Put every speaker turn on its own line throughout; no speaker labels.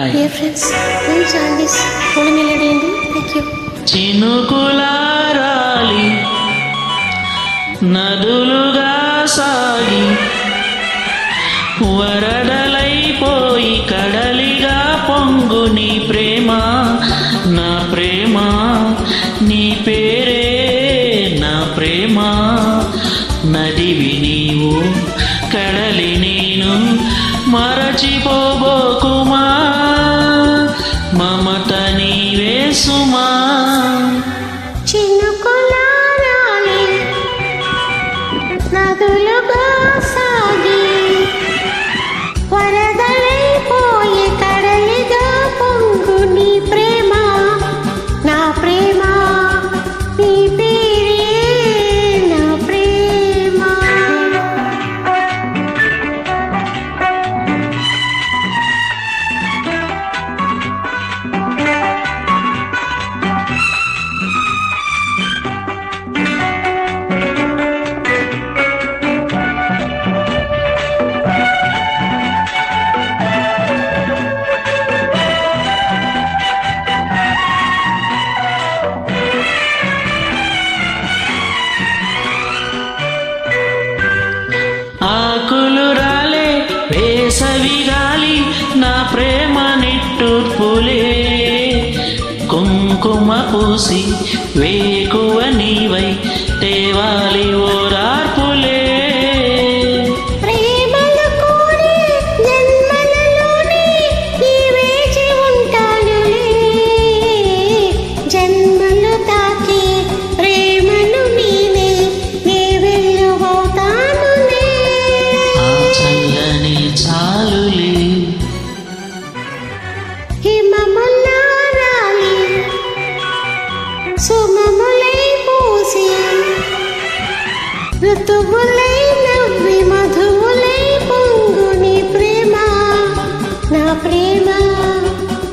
Hi. చినుకులారాలి నదులుగా సాగి వరదలైపోయి కడలిగా పొంగు నీ ప్రేమ నా ప్రేమ నీ పేరే నా ప్రేమ. నదివి నీవు కడలి నేను మరచిపోబోకుమా నీవే
ప్రేమ
నిట్టూర్పులే కుంకుమ పూసి వేకువ నీవై తేవాలి
ఓ ఋతువులై నవ్వి మధువులై పొంగుని ప్రేమ. నా ప్రేమ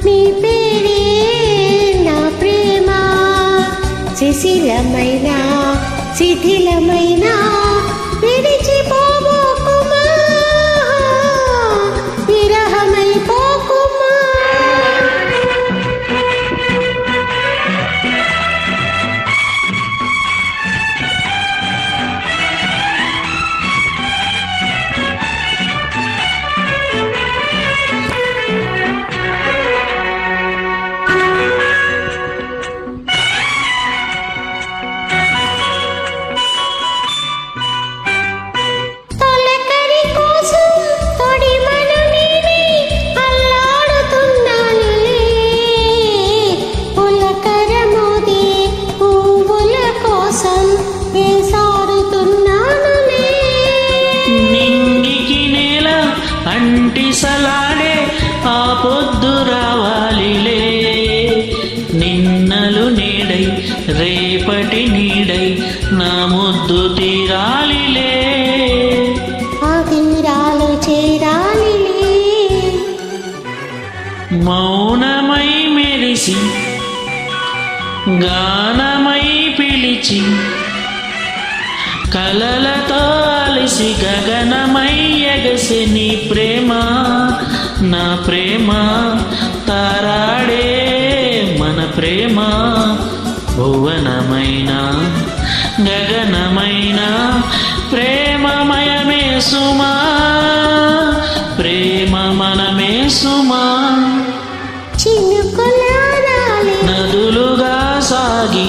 నీ పేరే నా ప్రేమ. శిశిలమైన శిథిలమైన
విడి అంటిసలాడే ఆ పొద్దు రావాలిలే. నిన్నలు నీడై రేపటి నీడై నా ముద్దు తీరాలిలే.
ఆ తీరాలు చేరాలిలే.
మౌనమై మెరిసి గానమై పిలిచి కలలతో కలిసి గగనమయ్యగసి నీ ప్రేమ నా ప్రేమ. తారాడే మన ప్రేమ భువనమైన గగనమైన ప్రేమమయమే సుమా ప్రేమ మనమే సుమా
నదులుగా సాగి